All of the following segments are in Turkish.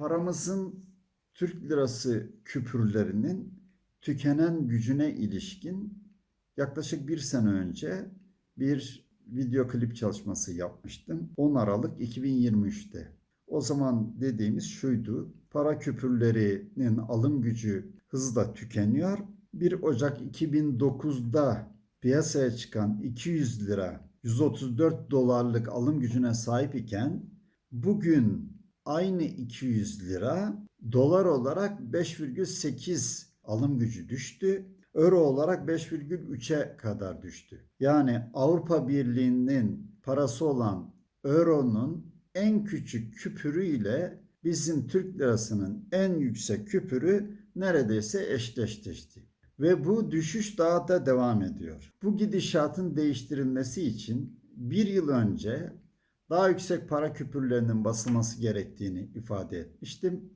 paramızın Türk lirası küpürlerinin tükenen gücüne ilişkin yaklaşık bir sene önce bir video klip çalışması yapmıştım. 10 Aralık 2023'te. O zaman dediğimiz şuydu. Para küpürlerinin alım gücü hızla tükeniyor. 1 Ocak 2009'da piyasaya çıkan 200 lira 134 dolarlık alım gücüne sahip iken bugün aynı 200 lira dolar olarak 5,8 alım gücü düştü. Euro olarak 5,3'e kadar düştü. Yani Avrupa Birliği'nin parası olan Euro'nun en küçük küpürü ile bizim Türk lirasının en yüksek küpürü neredeyse eşdeşleşti. Ve bu düşüş daha da devam ediyor. Bu gidişatın değiştirilmesi için bir yıl önce daha yüksek para küpürlerinin basılması gerektiğini ifade etmiştim.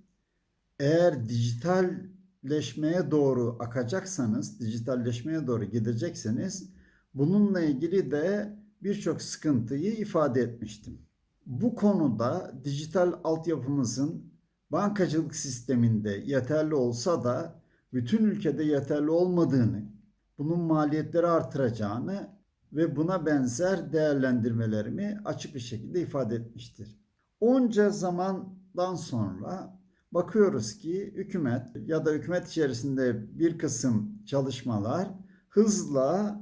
Eğer dijitalleşmeye doğru akacaksanız, dijitalleşmeye doğru gidecekseniz bununla ilgili de birçok sıkıntıyı ifade etmiştim. Bu konuda dijital altyapımızın bankacılık sisteminde yeterli olsa da bütün ülkede yeterli olmadığını, bunun maliyetleri artıracağını ve buna benzer değerlendirmelerimi açık bir şekilde ifade etmiştir. Onca zamandan sonra bakıyoruz ki hükümet ya da hükümet içerisinde bir kısım çalışmalar hızla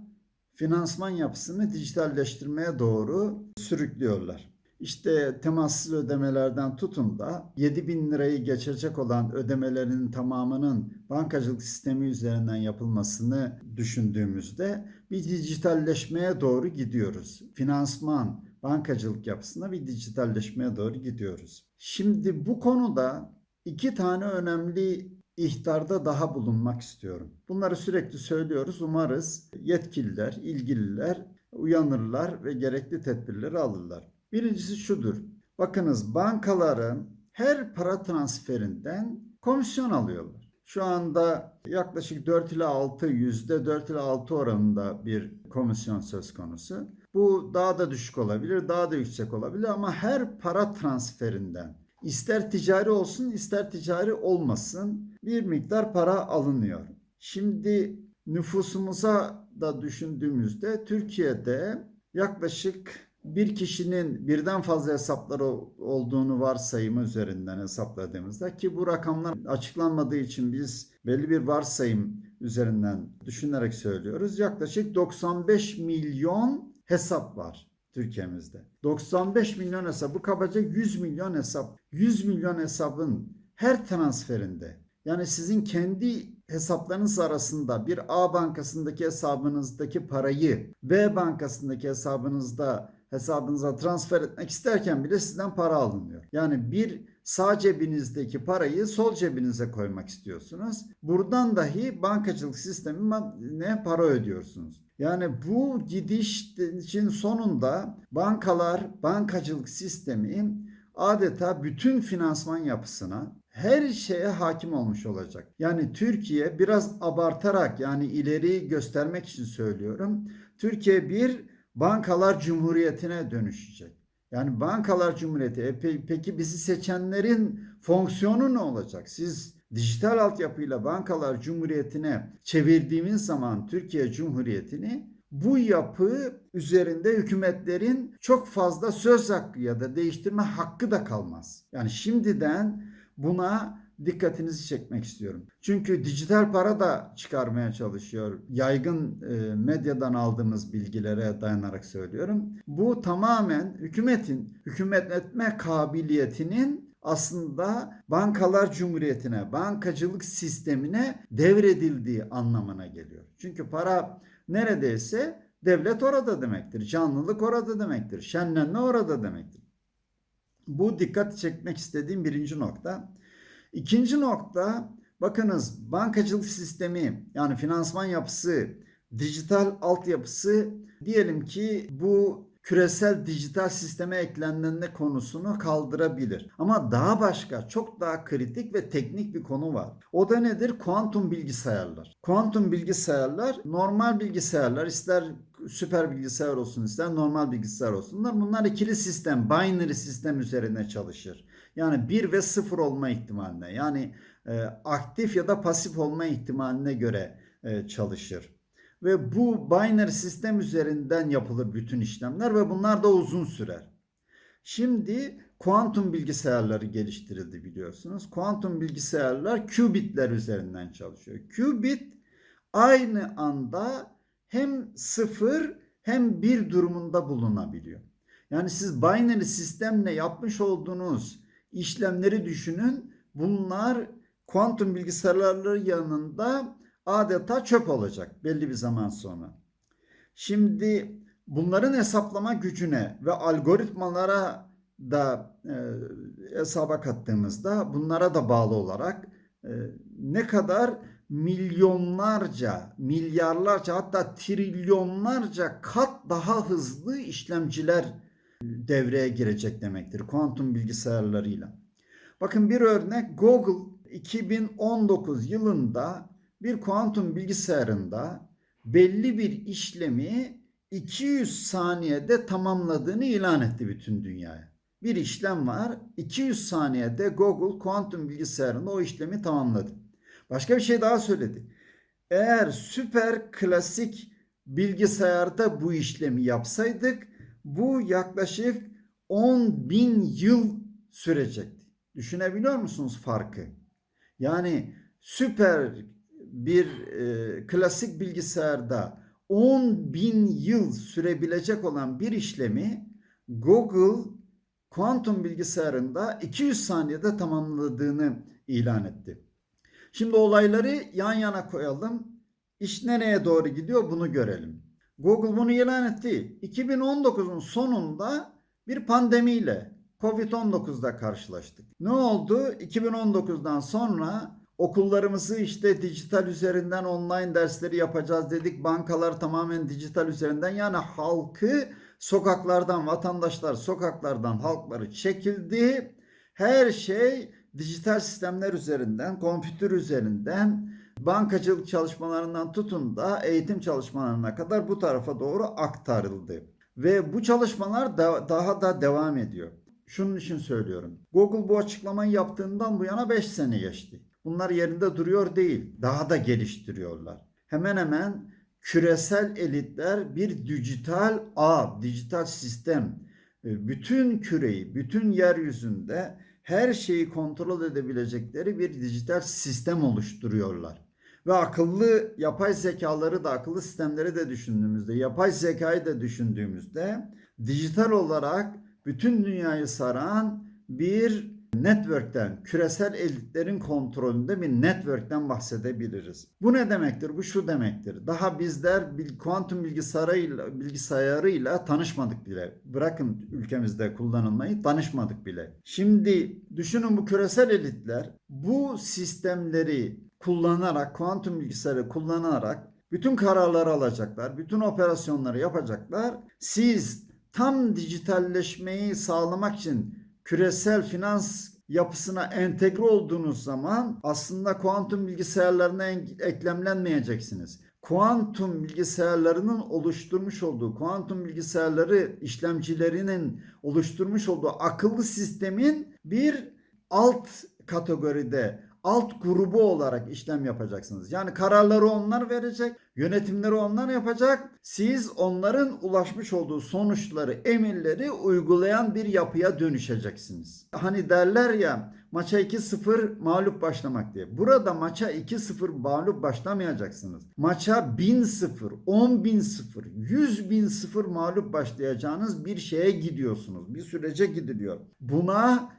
finansman yapısını dijitalleştirmeye doğru sürüklüyorlar. İşte temassız ödemelerden tutun da 7 bin lirayı geçecek olan ödemelerin tamamının bankacılık sistemi üzerinden yapılmasını düşündüğümüzde bir dijitalleşmeye doğru gidiyoruz. Finansman, bankacılık yapısında bir dijitalleşmeye doğru gidiyoruz. Şimdi bu konuda iki tane önemli ihtarda daha bulunmak istiyorum. Bunları sürekli söylüyoruz. Umarız yetkililer, ilgililer uyanırlar ve gerekli tedbirleri alırlar. Birincisi şudur. Bakınız bankaların her para transferinden komisyon alıyorlar. Şu anda yaklaşık 4 ile 6 yüzde 4 ile 6 oranında bir komisyon söz konusu. Bu daha da düşük olabilir, daha da yüksek olabilir ama her para transferinden ister ticari olsun ister ticari olmasın bir miktar para alınıyor. Şimdi nüfusumuza da düşündüğümüzde Türkiye'de yaklaşık bir kişinin birden fazla hesapları olduğunu varsayımı üzerinden hesapladığımızda ki bu rakamlar açıklanmadığı için biz belli bir varsayım üzerinden düşünerek söylüyoruz. Yaklaşık 95 milyon hesap var Türkiye'mizde. 95 milyon hesap bu kabaca 100 milyon hesap. 100 milyon hesabın her transferinde yani sizin kendi hesaplarınız arasında bir A bankasındaki hesabınızdaki parayı B bankasındaki hesabınızda hesabınıza transfer etmek isterken bile sizden para alınıyor. Yani bir sağ cebinizdeki parayı sol cebinize koymak istiyorsunuz. Buradan dahi bankacılık sistemine para ödüyorsunuz. Yani bu gidiş için sonunda bankalar, bankacılık sistemi adeta bütün finansman yapısına her şeye hakim olmuş olacak. Yani Türkiye biraz abartarak yani ileri göstermek için söylüyorum. Türkiye bir bankalar cumhuriyetine dönüşecek. Yani bankalar cumhuriyeti. E pe- peki bizi seçenlerin fonksiyonu ne olacak? Siz dijital altyapıyla bankalar cumhuriyetine çevirdiğimiz zaman Türkiye Cumhuriyeti'ni bu yapı üzerinde hükümetlerin çok fazla söz hakkı ya da değiştirme hakkı da kalmaz. Yani şimdiden buna dikkatinizi çekmek istiyorum. Çünkü dijital para da çıkarmaya çalışıyor. Yaygın e, medyadan aldığımız bilgilere dayanarak söylüyorum. Bu tamamen hükümetin hükümetletme kabiliyetinin aslında bankalar cumhuriyetine, bankacılık sistemine devredildiği anlamına geliyor. Çünkü para neredeyse devlet orada demektir. Canlılık orada demektir. Şenlenme orada demektir. Bu dikkat çekmek istediğim birinci nokta. İkinci nokta bakınız bankacılık sistemi yani finansman yapısı, dijital altyapısı diyelim ki bu küresel dijital sisteme eklendiğinde konusunu kaldırabilir. Ama daha başka çok daha kritik ve teknik bir konu var. O da nedir? Kuantum bilgisayarlar. Kuantum bilgisayarlar normal bilgisayarlar ister süper bilgisayar olsun ister normal bilgisayar olsunlar. Bunlar ikili sistem, binary sistem üzerine çalışır. Yani 1 ve 0 olma ihtimaline yani e, aktif ya da pasif olma ihtimaline göre e, çalışır. Ve bu binary sistem üzerinden yapılır bütün işlemler ve bunlar da uzun sürer. Şimdi kuantum bilgisayarları geliştirildi biliyorsunuz. Kuantum bilgisayarlar qubitler üzerinden çalışıyor. Qubit aynı anda hem sıfır hem bir durumunda bulunabiliyor. Yani siz binary sistemle yapmış olduğunuz işlemleri düşünün. Bunlar kuantum bilgisayarları yanında adeta çöp olacak belli bir zaman sonra. Şimdi bunların hesaplama gücüne ve algoritmalara da e, hesaba kattığımızda bunlara da bağlı olarak e, ne kadar milyonlarca, milyarlarca hatta trilyonlarca kat daha hızlı işlemciler devreye girecek demektir kuantum bilgisayarlarıyla. Bakın bir örnek Google 2019 yılında bir kuantum bilgisayarında belli bir işlemi 200 saniyede tamamladığını ilan etti bütün dünyaya. Bir işlem var. 200 saniyede Google kuantum bilgisayarında o işlemi tamamladı. Başka bir şey daha söyledi. Eğer süper klasik bilgisayarda bu işlemi yapsaydık bu yaklaşık 10 bin yıl sürecekti. Düşünebiliyor musunuz farkı? Yani süper bir e, klasik bilgisayarda 10 bin yıl sürebilecek olan bir işlemi Google kuantum bilgisayarında 200 saniyede tamamladığını ilan etti. Şimdi olayları yan yana koyalım. İş nereye doğru gidiyor bunu görelim. Google bunu ilan etti. 2019'un sonunda bir pandemiyle Covid-19'da karşılaştık. Ne oldu? 2019'dan sonra okullarımızı işte dijital üzerinden online dersleri yapacağız dedik. Bankalar tamamen dijital üzerinden yani halkı sokaklardan vatandaşlar sokaklardan halkları çekildi. Her şey dijital sistemler üzerinden, kompütür üzerinden, bankacılık çalışmalarından tutun da eğitim çalışmalarına kadar bu tarafa doğru aktarıldı. Ve bu çalışmalar da, daha da devam ediyor. Şunun için söylüyorum. Google bu açıklamayı yaptığından bu yana 5 sene geçti. Bunlar yerinde duruyor değil. Daha da geliştiriyorlar. Hemen hemen küresel elitler bir dijital ağ, dijital sistem, e, bütün küreyi, bütün yeryüzünde her şeyi kontrol edebilecekleri bir dijital sistem oluşturuyorlar. Ve akıllı yapay zekaları da akıllı sistemleri de düşündüğümüzde, yapay zekayı da düşündüğümüzde dijital olarak bütün dünyayı saran bir network'ten, küresel elitlerin kontrolünde bir network'ten bahsedebiliriz. Bu ne demektir? Bu şu demektir. Daha bizler kuantum bilgisayarıyla, bilgisayarıyla tanışmadık bile. Bırakın ülkemizde kullanılmayı tanışmadık bile. Şimdi düşünün bu küresel elitler bu sistemleri kullanarak, kuantum bilgisayarı kullanarak bütün kararları alacaklar, bütün operasyonları yapacaklar. Siz tam dijitalleşmeyi sağlamak için küresel finans yapısına entegre olduğunuz zaman aslında kuantum bilgisayarlarına eklemlenmeyeceksiniz. Kuantum bilgisayarlarının oluşturmuş olduğu, kuantum bilgisayarları işlemcilerinin oluşturmuş olduğu akıllı sistemin bir alt kategoride alt grubu olarak işlem yapacaksınız. Yani kararları onlar verecek, yönetimleri onlar yapacak. Siz onların ulaşmış olduğu sonuçları, emirleri uygulayan bir yapıya dönüşeceksiniz. Hani derler ya maça 2-0 mağlup başlamak diye. Burada maça 2-0 mağlup başlamayacaksınız. Maça 1000-0, 10.000-0, 100.000-0 mağlup başlayacağınız bir şeye gidiyorsunuz. Bir sürece gidiliyor. Buna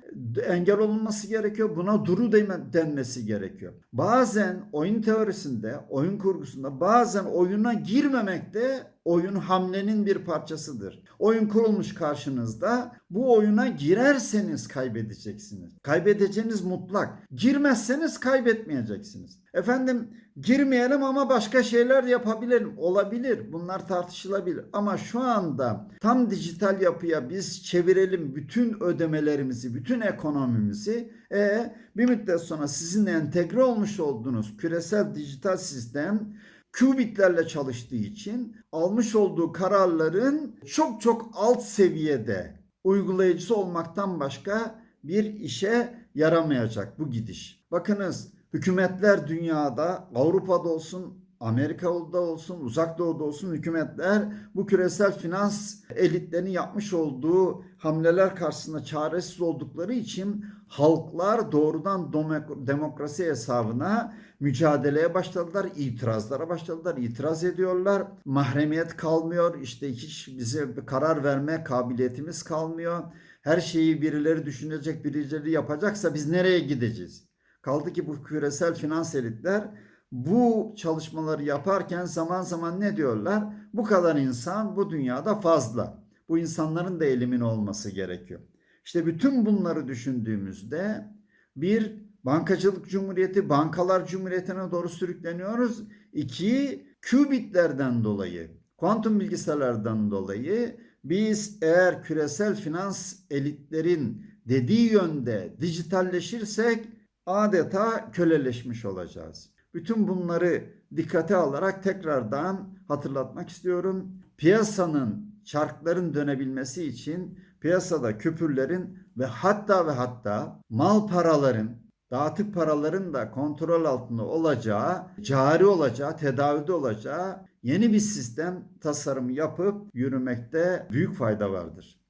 engel olunması gerekiyor. Buna duru denmesi gerekiyor. Bazen oyun teorisinde, oyun kurgusunda bazen oyuna girmemek de oyun hamlenin bir parçasıdır. Oyun kurulmuş karşınızda. Bu oyuna girerseniz kaybedeceksiniz. Kaybedeceğiniz mutlak. Girmezseniz kaybetmeyeceksiniz. Efendim girmeyelim ama başka şeyler yapabilirim. Olabilir. Bunlar tartışılabilir. Ama şu anda tam dijital yapıya biz çevirelim bütün ödemelerimizi, bütün ekonomimizi. E bir müddet sonra sizinle entegre olmuş olduğunuz küresel dijital sistem qubitlerle çalıştığı için almış olduğu kararların çok çok alt seviyede uygulayıcısı olmaktan başka bir işe yaramayacak bu gidiş. Bakınız hükümetler dünyada Avrupa'da olsun Amerika'da olsun, uzak doğuda olsun hükümetler bu küresel finans elitlerinin yapmış olduğu hamleler karşısında çaresiz oldukları için halklar doğrudan demo- demokrasi hesabına mücadeleye başladılar, itirazlara başladılar, itiraz ediyorlar. Mahremiyet kalmıyor, işte hiç bize karar verme kabiliyetimiz kalmıyor. Her şeyi birileri düşünecek, birileri yapacaksa biz nereye gideceğiz? Kaldı ki bu küresel finans elitler bu çalışmaları yaparken zaman zaman ne diyorlar? Bu kadar insan bu dünyada fazla. Bu insanların da elimin olması gerekiyor. İşte bütün bunları düşündüğümüzde bir bankacılık cumhuriyeti, bankalar cumhuriyetine doğru sürükleniyoruz. İki, kübitlerden dolayı, kuantum bilgisayarlardan dolayı biz eğer küresel finans elitlerin dediği yönde dijitalleşirsek adeta köleleşmiş olacağız. Bütün bunları dikkate alarak tekrardan hatırlatmak istiyorum. Piyasanın çarkların dönebilmesi için piyasada küpürlerin ve hatta ve hatta mal paraların, dağıtık paraların da kontrol altında olacağı, cari olacağı, tedavide olacağı yeni bir sistem tasarımı yapıp yürümekte büyük fayda vardır.